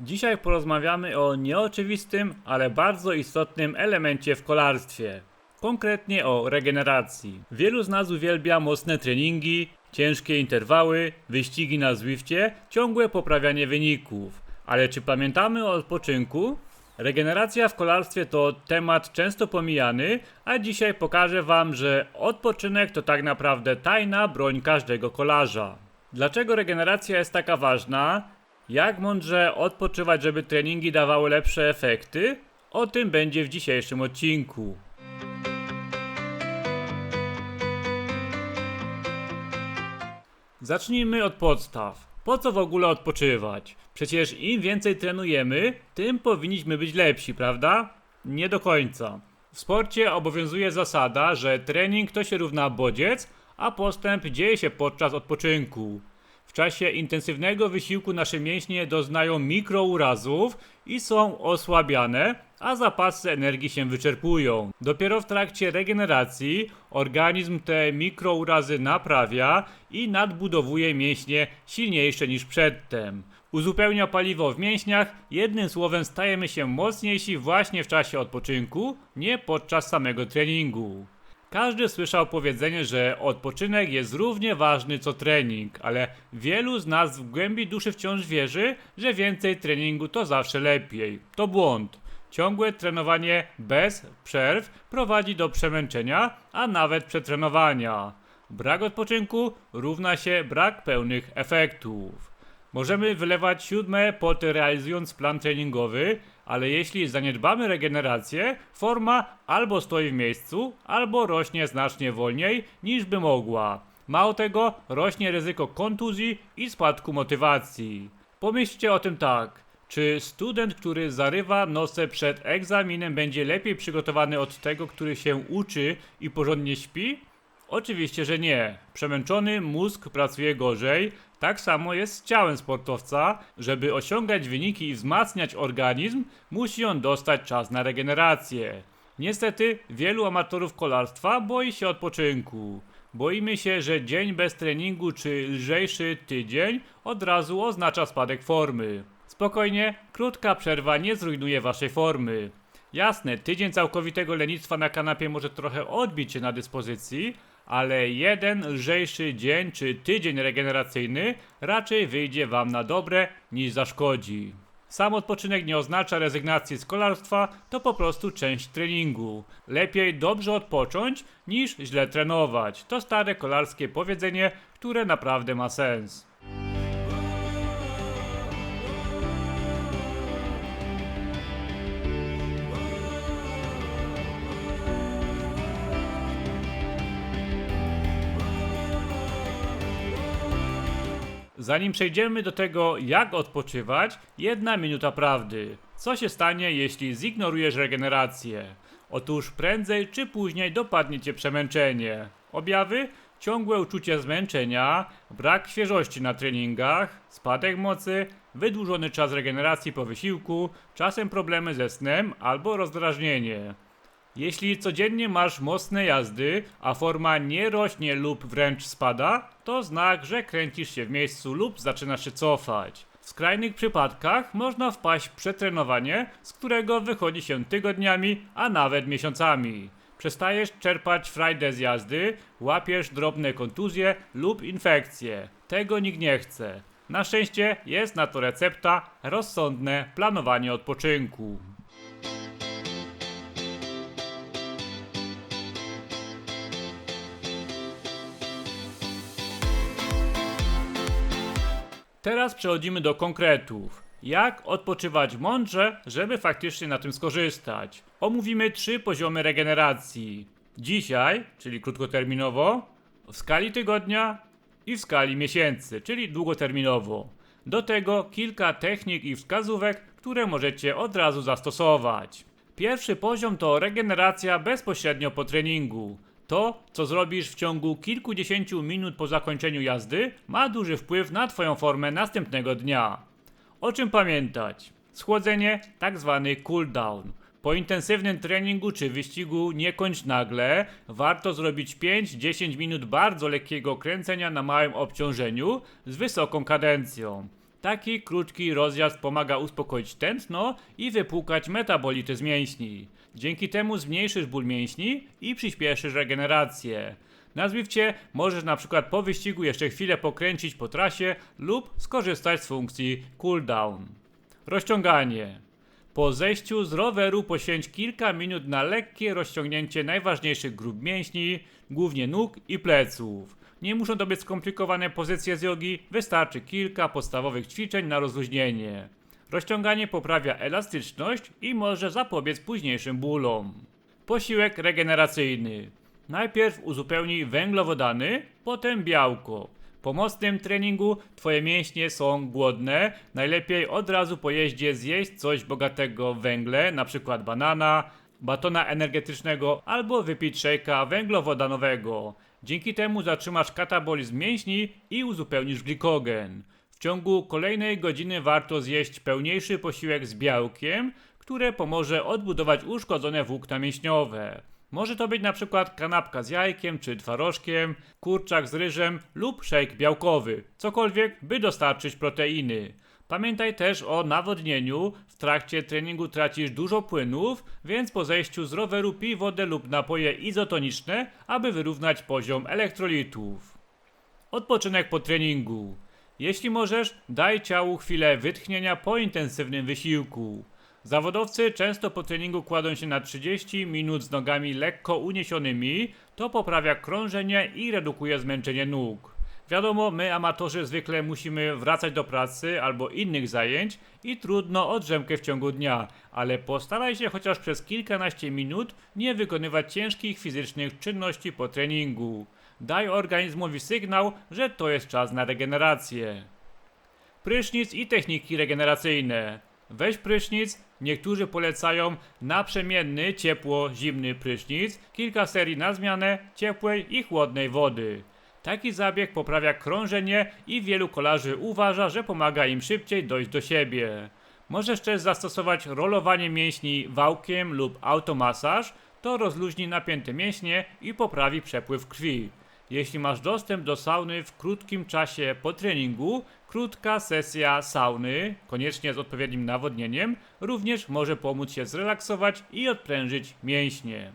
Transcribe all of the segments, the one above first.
Dzisiaj porozmawiamy o nieoczywistym, ale bardzo istotnym elemencie w kolarstwie. Konkretnie o regeneracji. Wielu z nas uwielbia mocne treningi, ciężkie interwały, wyścigi na Zwifcie, ciągłe poprawianie wyników. Ale czy pamiętamy o odpoczynku? Regeneracja w kolarstwie to temat często pomijany, a dzisiaj pokażę Wam, że odpoczynek to tak naprawdę tajna broń każdego kolarza. Dlaczego regeneracja jest taka ważna? Jak mądrze odpoczywać, żeby treningi dawały lepsze efekty? O tym będzie w dzisiejszym odcinku. Zacznijmy od podstaw. Po co w ogóle odpoczywać? Przecież im więcej trenujemy, tym powinniśmy być lepsi, prawda? Nie do końca. W sporcie obowiązuje zasada, że trening to się równa bodziec, a postęp dzieje się podczas odpoczynku. Czasie intensywnego wysiłku nasze mięśnie doznają mikrourazów i są osłabiane, a zapasy energii się wyczerpują. Dopiero w trakcie regeneracji organizm te mikrourazy naprawia i nadbudowuje mięśnie silniejsze niż przedtem. Uzupełnia paliwo w mięśniach, jednym słowem stajemy się mocniejsi właśnie w czasie odpoczynku, nie podczas samego treningu. Każdy słyszał powiedzenie, że odpoczynek jest równie ważny co trening, ale wielu z nas w głębi duszy wciąż wierzy, że więcej treningu to zawsze lepiej. To błąd. Ciągłe trenowanie bez przerw prowadzi do przemęczenia, a nawet przetrenowania. Brak odpoczynku równa się brak pełnych efektów. Możemy wylewać siódme poty realizując plan treningowy, ale jeśli zaniedbamy regenerację, forma albo stoi w miejscu, albo rośnie znacznie wolniej niż by mogła. Mało tego, rośnie ryzyko kontuzji i spadku motywacji. Pomyślcie o tym tak. Czy student, który zarywa nosę przed egzaminem, będzie lepiej przygotowany od tego, który się uczy i porządnie śpi? Oczywiście, że nie. Przemęczony mózg pracuje gorzej. Tak samo jest z ciałem sportowca. Żeby osiągać wyniki i wzmacniać organizm, musi on dostać czas na regenerację. Niestety, wielu amatorów kolarstwa boi się odpoczynku. Boimy się, że dzień bez treningu czy lżejszy tydzień od razu oznacza spadek formy. Spokojnie, krótka przerwa nie zrujnuje waszej formy. Jasne, tydzień całkowitego lenistwa na kanapie może trochę odbić się na dyspozycji, ale jeden lżejszy dzień czy tydzień regeneracyjny raczej wyjdzie wam na dobre niż zaszkodzi. Sam odpoczynek nie oznacza rezygnacji z kolarstwa, to po prostu część treningu. Lepiej dobrze odpocząć niż źle trenować. To stare kolarskie powiedzenie, które naprawdę ma sens. Zanim przejdziemy do tego, jak odpoczywać, jedna minuta prawdy. Co się stanie, jeśli zignorujesz regenerację? Otóż prędzej czy później dopadnie cię przemęczenie. Objawy? Ciągłe uczucie zmęczenia, brak świeżości na treningach, spadek mocy, wydłużony czas regeneracji po wysiłku, czasem problemy ze snem albo rozdrażnienie. Jeśli codziennie masz mocne jazdy, a forma nie rośnie lub wręcz spada, to znak, że kręcisz się w miejscu lub zaczynasz się cofać. W skrajnych przypadkach można wpaść w przetrenowanie, z którego wychodzi się tygodniami, a nawet miesiącami. Przestajesz czerpać frajdę z jazdy, łapiesz drobne kontuzje lub infekcje. Tego nikt nie chce. Na szczęście jest na to recepta rozsądne planowanie odpoczynku. Teraz przechodzimy do konkretów. Jak odpoczywać mądrze, żeby faktycznie na tym skorzystać? Omówimy trzy poziomy regeneracji. Dzisiaj, czyli krótkoterminowo, w skali tygodnia i w skali miesięcy, czyli długoterminowo. Do tego kilka technik i wskazówek, które możecie od razu zastosować. Pierwszy poziom to regeneracja bezpośrednio po treningu. To, co zrobisz w ciągu kilkudziesięciu minut po zakończeniu jazdy, ma duży wpływ na Twoją formę następnego dnia. O czym pamiętać? Schłodzenie, tak zwany cooldown. Po intensywnym treningu czy wyścigu nie kończ nagle. Warto zrobić 5-10 minut bardzo lekkiego kręcenia na małym obciążeniu z wysoką kadencją. Taki krótki rozjazd pomaga uspokoić tętno i wypłukać z mięśni. Dzięki temu zmniejszysz ból mięśni i przyspieszysz regenerację. Na Zwifcie możesz na przykład po wyścigu jeszcze chwilę pokręcić po trasie lub skorzystać z funkcji cooldown. Rozciąganie. Po zejściu z roweru poświęć kilka minut na lekkie rozciągnięcie najważniejszych grup mięśni, głównie nóg i pleców. Nie muszą to być skomplikowane pozycje z jogi, wystarczy kilka podstawowych ćwiczeń na rozluźnienie. Rozciąganie poprawia elastyczność i może zapobiec późniejszym bólom. Posiłek regeneracyjny. Najpierw uzupełnij węglowodany, potem białko. Po mocnym treningu twoje mięśnie są głodne. Najlepiej od razu po jeździe zjeść coś bogatego w węgle, np. banana, batona energetycznego albo wypić szejka węglowodanowego. Dzięki temu zatrzymasz katabolizm mięśni i uzupełnisz glikogen. Ciągu kolejnej godziny warto zjeść pełniejszy posiłek z białkiem, które pomoże odbudować uszkodzone włókna mięśniowe. Może to być przykład kanapka z jajkiem czy twarożkiem, kurczak z ryżem lub szejk białkowy, cokolwiek by dostarczyć proteiny. Pamiętaj też o nawodnieniu. W trakcie treningu tracisz dużo płynów, więc po zejściu z roweru pij wodę lub napoje izotoniczne, aby wyrównać poziom elektrolitów. Odpoczynek po treningu. Jeśli możesz, daj ciału chwilę wytchnienia po intensywnym wysiłku. Zawodowcy często po treningu kładą się na 30 minut z nogami lekko uniesionymi, to poprawia krążenie i redukuje zmęczenie nóg. Wiadomo, my amatorzy zwykle musimy wracać do pracy albo innych zajęć i trudno o drzemkę w ciągu dnia, ale postaraj się chociaż przez kilkanaście minut nie wykonywać ciężkich fizycznych czynności po treningu. Daj organizmowi sygnał, że to jest czas na regenerację. Prysznic i techniki regeneracyjne. Weź prysznic, niektórzy polecają naprzemienny ciepło-zimny prysznic, kilka serii na zmianę ciepłej i chłodnej wody. Taki zabieg poprawia krążenie i wielu kolarzy uważa, że pomaga im szybciej dojść do siebie. Możesz też zastosować rolowanie mięśni wałkiem lub automasaż, to rozluźni napięte mięśnie i poprawi przepływ krwi. Jeśli masz dostęp do sauny w krótkim czasie po treningu, krótka sesja sauny, koniecznie z odpowiednim nawodnieniem, również może pomóc się zrelaksować i odprężyć mięśnie.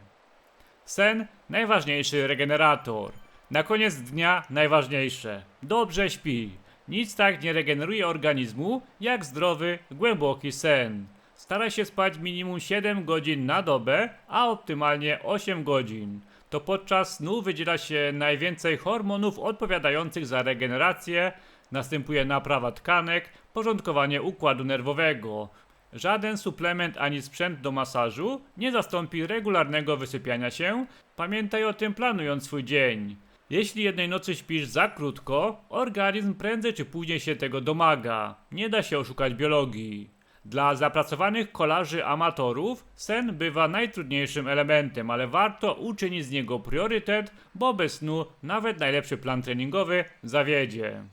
Sen najważniejszy regenerator. Na koniec dnia najważniejsze. Dobrze śpi. Nic tak nie regeneruje organizmu jak zdrowy, głęboki sen. Staraj się spać minimum 7 godzin na dobę, a optymalnie 8 godzin. To podczas snu wydziela się najwięcej hormonów odpowiadających za regenerację, następuje naprawa tkanek, porządkowanie układu nerwowego. Żaden suplement ani sprzęt do masażu nie zastąpi regularnego wysypiania się. Pamiętaj o tym planując swój dzień. Jeśli jednej nocy śpisz za krótko, organizm prędzej czy później się tego domaga. Nie da się oszukać biologii. Dla zapracowanych kolarzy amatorów sen bywa najtrudniejszym elementem, ale warto uczynić z niego priorytet, bo bez snu nawet najlepszy plan treningowy zawiedzie.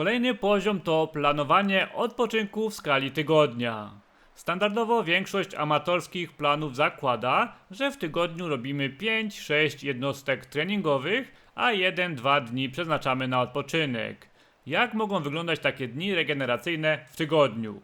Kolejny poziom to planowanie odpoczynku w skali tygodnia. Standardowo większość amatorskich planów zakłada, że w tygodniu robimy 5-6 jednostek treningowych, a 1-2 dni przeznaczamy na odpoczynek. Jak mogą wyglądać takie dni regeneracyjne w tygodniu?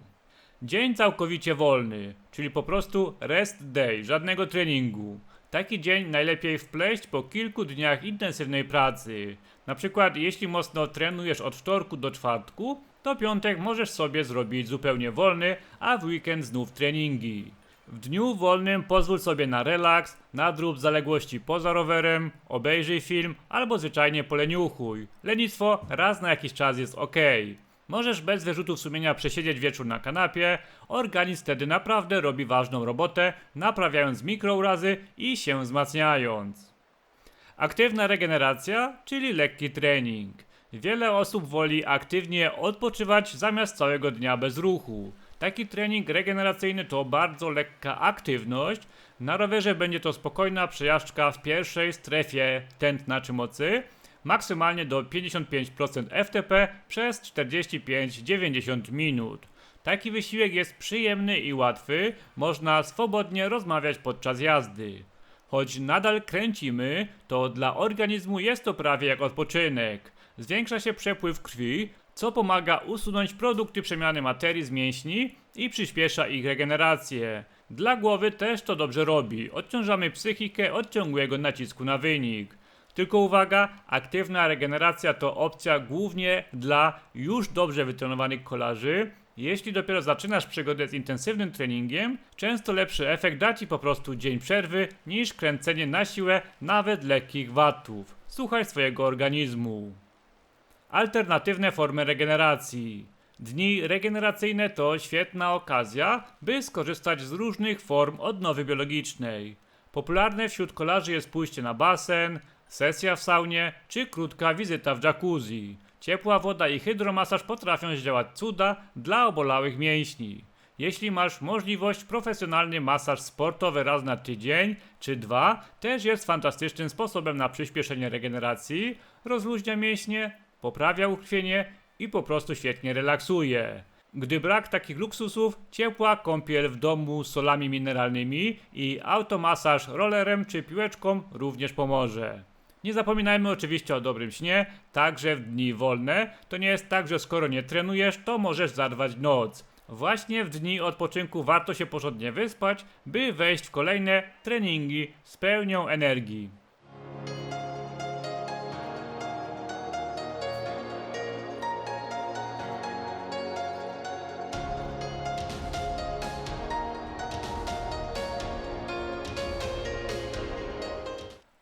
Dzień całkowicie wolny, czyli po prostu rest day, żadnego treningu. Taki dzień najlepiej wpleść po kilku dniach intensywnej pracy. Na przykład, jeśli mocno trenujesz od wtorku do czwartku, to piątek możesz sobie zrobić zupełnie wolny, a w weekend znów treningi. W dniu wolnym pozwól sobie na relaks, nadrób zaległości poza rowerem, obejrzyj film albo zwyczajnie poleniuchuj. Lenistwo raz na jakiś czas jest ok. Możesz bez wyrzutów sumienia przesiedzieć wieczór na kanapie, organizm wtedy naprawdę robi ważną robotę, naprawiając mikrourazy i się wzmacniając. Aktywna regeneracja, czyli lekki trening. Wiele osób woli aktywnie odpoczywać zamiast całego dnia bez ruchu. Taki trening regeneracyjny to bardzo lekka aktywność. Na rowerze będzie to spokojna przejażdżka w pierwszej strefie tętna czy mocy. Maksymalnie do 55% FTP przez 45-90 minut. Taki wysiłek jest przyjemny i łatwy, można swobodnie rozmawiać podczas jazdy. Choć nadal kręcimy, to dla organizmu jest to prawie jak odpoczynek. Zwiększa się przepływ krwi, co pomaga usunąć produkty przemiany materii z mięśni i przyspiesza ich regenerację. Dla głowy też to dobrze robi. Odciążamy psychikę od ciągłego nacisku na wynik. Tylko uwaga, aktywna regeneracja to opcja głównie dla już dobrze wytrenowanych kolarzy. Jeśli dopiero zaczynasz przygodę z intensywnym treningiem, często lepszy efekt da ci po prostu dzień przerwy niż kręcenie na siłę nawet lekkich watów. Słuchaj swojego organizmu. Alternatywne formy regeneracji. Dni regeneracyjne to świetna okazja, by skorzystać z różnych form odnowy biologicznej. Popularne wśród kolarzy jest pójście na basen, sesja w saunie czy krótka wizyta w jacuzzi. Ciepła woda i hydromasaż potrafią zdziałać cuda dla obolałych mięśni. Jeśli masz możliwość, profesjonalny masaż sportowy raz na tydzień czy dwa też jest fantastycznym sposobem na przyspieszenie regeneracji, rozluźnia mięśnie, poprawia ukrwienie i po prostu świetnie relaksuje. Gdy brak takich luksusów, ciepła kąpiel w domu z solami mineralnymi i automasaż rollerem czy piłeczką również pomoże. Nie zapominajmy oczywiście o dobrym śnie, także w dni wolne. To nie jest tak, że skoro nie trenujesz, to możesz zarwać noc. Właśnie w dni odpoczynku warto się porządnie wyspać, by wejść w kolejne treningi z pełnią energii.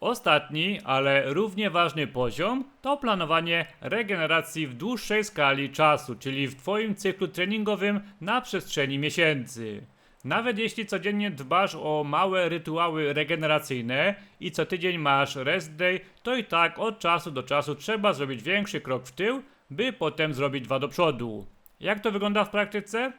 Ostatni, ale równie ważny poziom to planowanie regeneracji w dłuższej skali czasu, czyli w Twoim cyklu treningowym na przestrzeni miesięcy. Nawet jeśli codziennie dbasz o małe rytuały regeneracyjne i co tydzień masz rest day, to i tak od czasu do czasu trzeba zrobić większy krok w tył, by potem zrobić dwa do przodu. Jak to wygląda w praktyce?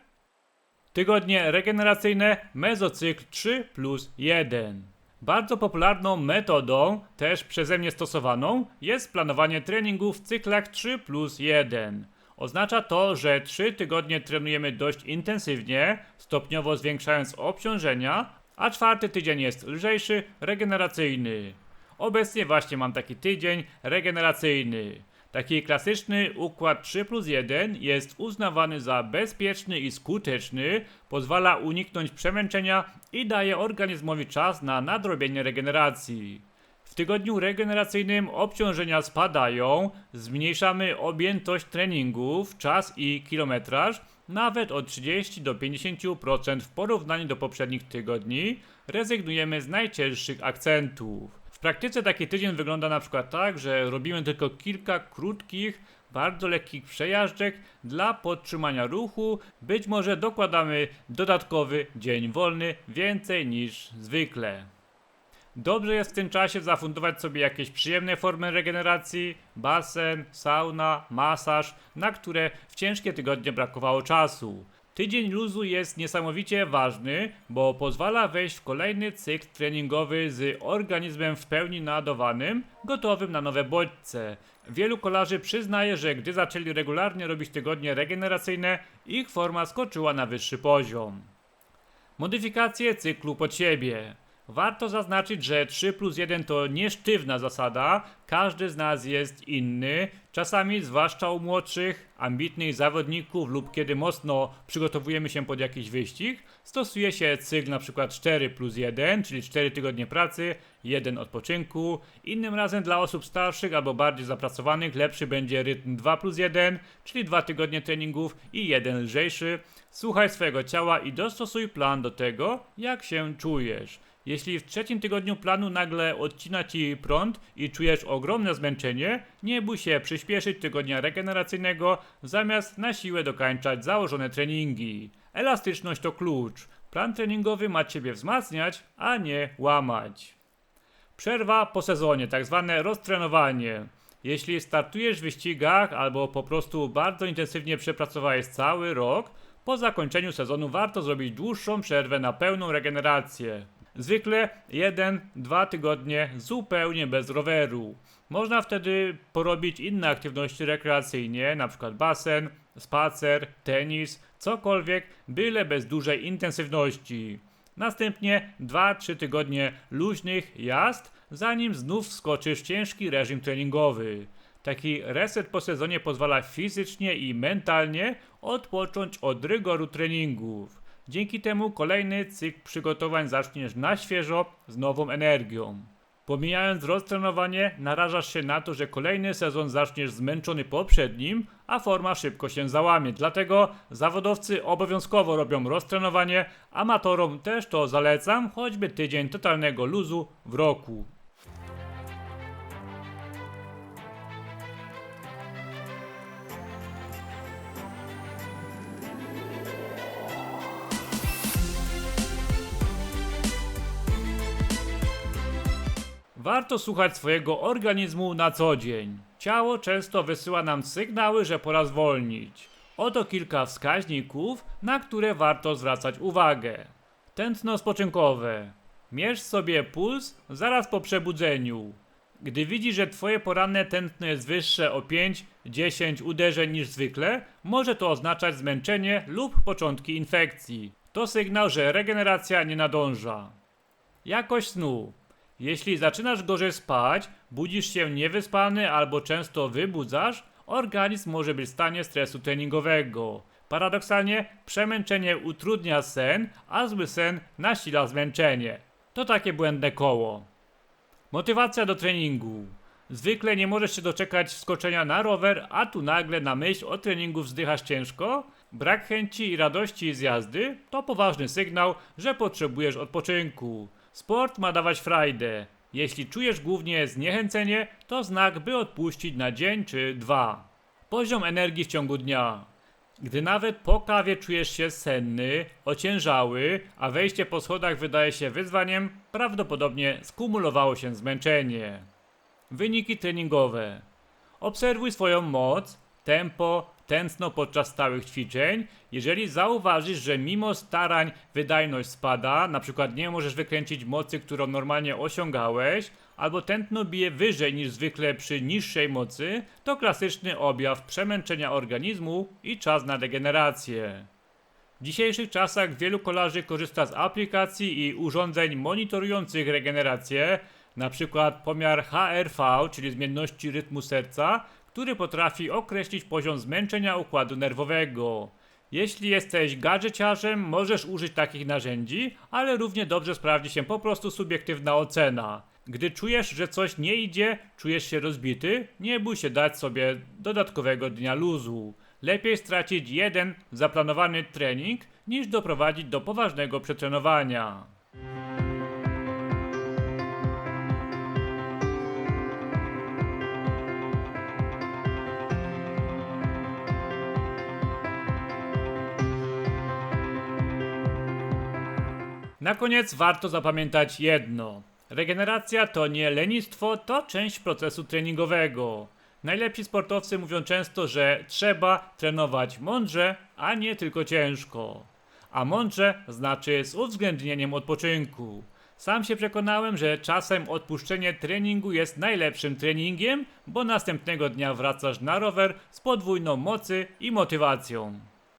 Tygodnie regeneracyjne mezocykl 3 plus 1. Bardzo popularną metodą, też przeze mnie stosowaną, jest planowanie treningu w cyklach 3 plus 1. Oznacza to, że 3 tygodnie trenujemy dość intensywnie, stopniowo zwiększając obciążenia, a czwarty tydzień jest lżejszy, regeneracyjny. Obecnie właśnie mam taki tydzień regeneracyjny. Taki klasyczny układ 3 plus 1 jest uznawany za bezpieczny i skuteczny, pozwala uniknąć przemęczenia i daje organizmowi czas na nadrobienie regeneracji. W tygodniu regeneracyjnym obciążenia spadają, zmniejszamy objętość treningów, czas i kilometraż nawet o 30 do 50% w porównaniu do poprzednich tygodni, rezygnujemy z najcięższych akcentów. W praktyce taki tydzień wygląda na przykład tak, że robimy tylko kilka krótkich, bardzo lekkich przejażdżek dla podtrzymania ruchu. Być może dokładamy dodatkowy dzień wolny, więcej niż zwykle. Dobrze jest w tym czasie zafundować sobie jakieś przyjemne formy regeneracji, basen, sauna, masaż, na które w ciężkie tygodnie brakowało czasu. Tydzień luzu jest niesamowicie ważny, bo pozwala wejść w kolejny cykl treningowy z organizmem w pełni naładowanym, gotowym na nowe bodźce. Wielu kolarzy przyznaje, że gdy zaczęli regularnie robić tygodnie regeneracyjne, ich forma skoczyła na wyższy poziom. Modyfikacje cyklu pod siebie. Warto zaznaczyć, że 3 plus 1 to nie sztywna zasada, każdy z nas jest inny. Czasami, zwłaszcza u młodszych, ambitnych zawodników lub kiedy mocno przygotowujemy się pod jakiś wyścig, stosuje się cykl np. 4 plus 1, czyli 4 tygodnie pracy, 1 odpoczynku. Innym razem dla osób starszych albo bardziej zapracowanych lepszy będzie rytm 2 plus 1, czyli 2 tygodnie treningów i jeden lżejszy. Słuchaj swojego ciała i dostosuj plan do tego, jak się czujesz. Jeśli w trzecim tygodniu planu nagle odcina ci prąd i czujesz ogromne zmęczenie, nie bój się przyspieszyć tygodnia regeneracyjnego, zamiast na siłę dokańczać założone treningi. Elastyczność to klucz. Plan treningowy ma ciebie wzmacniać, a nie łamać. Przerwa po sezonie, tak zwane roztrenowanie. Jeśli startujesz w wyścigach albo po prostu bardzo intensywnie przepracowałeś cały rok, po zakończeniu sezonu warto zrobić dłuższą przerwę na pełną regenerację. Zwykle 1-2 tygodnie zupełnie bez roweru. Można wtedy porobić inne aktywności rekreacyjnie, np. basen, spacer, tenis, cokolwiek, byle bez dużej intensywności. Następnie 2-3 tygodnie luźnych jazd, zanim znów wskoczysz w ciężki reżim treningowy. Taki reset po sezonie pozwala fizycznie i mentalnie odpocząć od rygoru treningów. Dzięki temu kolejny cykl przygotowań zaczniesz na świeżo z nową energią. Pomijając roztrenowanie, narażasz się na to, że kolejny sezon zaczniesz zmęczony poprzednim, a forma szybko się załamie. Dlatego zawodowcy obowiązkowo robią roztrenowanie, amatorom też to zalecam, choćby tydzień totalnego luzu w roku. Warto słuchać swojego organizmu na co dzień. Ciało często wysyła nam sygnały, że pora zwolnić. Oto kilka wskaźników, na które warto zwracać uwagę. Tętno spoczynkowe. Mierz sobie puls zaraz po przebudzeniu. Gdy widzisz, że twoje poranne tętno jest wyższe o 5-10 uderzeń niż zwykle, może to oznaczać zmęczenie lub początki infekcji. To sygnał, że regeneracja nie nadąża. Jakość snu. Jeśli zaczynasz gorzej spać, budzisz się niewyspany albo często wybudzasz, organizm może być w stanie stresu treningowego. Paradoksalnie, przemęczenie utrudnia sen, a zły sen nasila zmęczenie. To takie błędne koło. Motywacja do treningu. Zwykle nie możesz się doczekać wskoczenia na rower, a tu nagle na myśl o treningu wzdychasz ciężko? Brak chęci i radości z jazdy to poważny sygnał, że potrzebujesz odpoczynku. Sport ma dawać frajdę. Jeśli czujesz głównie zniechęcenie, to znak, by odpuścić na dzień czy dwa. Poziom energii w ciągu dnia. Gdy nawet po kawie czujesz się senny, ociężały, a wejście po schodach wydaje się wyzwaniem, prawdopodobnie skumulowało się zmęczenie. Wyniki treningowe. Obserwuj swoją moc, tempo, tętno podczas stałych ćwiczeń. Jeżeli zauważysz, że mimo starań wydajność spada, na przykład nie możesz wykręcić mocy, którą normalnie osiągałeś, albo tętno bije wyżej niż zwykle przy niższej mocy, to klasyczny objaw przemęczenia organizmu i czas na degenerację. W dzisiejszych czasach wielu kolarzy korzysta z aplikacji i urządzeń monitorujących regenerację, na przykład pomiar HRV, czyli zmienności rytmu serca, który potrafi określić poziom zmęczenia układu nerwowego. Jeśli jesteś gadżeciarzem, możesz użyć takich narzędzi, ale równie dobrze sprawdzi się po prostu subiektywna ocena. Gdy czujesz, że coś nie idzie, czujesz się rozbity, nie bój się dać sobie dodatkowego dnia luzu. Lepiej stracić jeden zaplanowany trening, niż doprowadzić do poważnego przetrenowania. Na koniec warto zapamiętać jedno. Regeneracja to nie lenistwo, to część procesu treningowego. Najlepsi sportowcy mówią często, że trzeba trenować mądrze, a nie tylko ciężko. A mądrze znaczy z uwzględnieniem odpoczynku. Sam się przekonałem, że czasem odpuszczenie treningu jest najlepszym treningiem, bo następnego dnia wracasz na rower z podwójną mocy i motywacją.